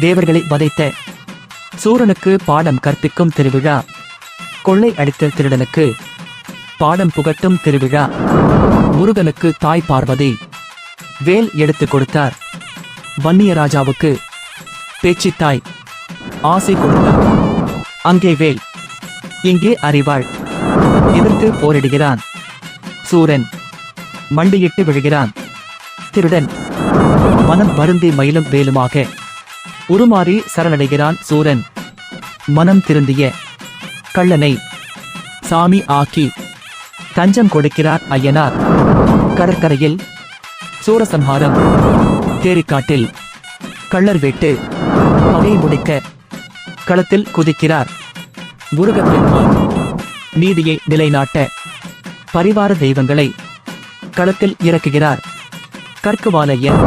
தேவர்களை வதைத்த சூரனுக்கு பாடம் கற்பிக்கும் திருவிழா. கொள்ளை அடித்த திருடனுக்கு பாடம் புகட்டும் திருவிழா. முருகனுக்கு தாய் பார்வதி வேல் எடுத்துக் கொடுத்தார். வன்னியராஜாவுக்கு பேச்சித்தாய் ஆசை கொடுத்தார். அங்கே வேல் இங்கே அறிவாள். எதிர்த்து போரிடுகிறான். சூரன் மண்டியிட்டு விழுகிறான். திருடன் மனம் வருந்தி மயிலும் வேலுமாக உருமாறி சரணடைகிறான் சூரன். மனம் திருந்திய கள்ளனை சாமி ஆக்கி தஞ்சம் கொடுக்கிறார் ஐயனார் கடற்கரையில் சூரசம்ஹாரம் தேரிக்காட்டில் கள்ளர் வெட்டு பகை முடிக்க களத்தில் குதிக்கிறார். முருகப்பெருமான் நீதியை நிலைநாட்ட பரிவார தெய்வங்களை களத்தில் இறக்குகிறார். கற்குவாலையன்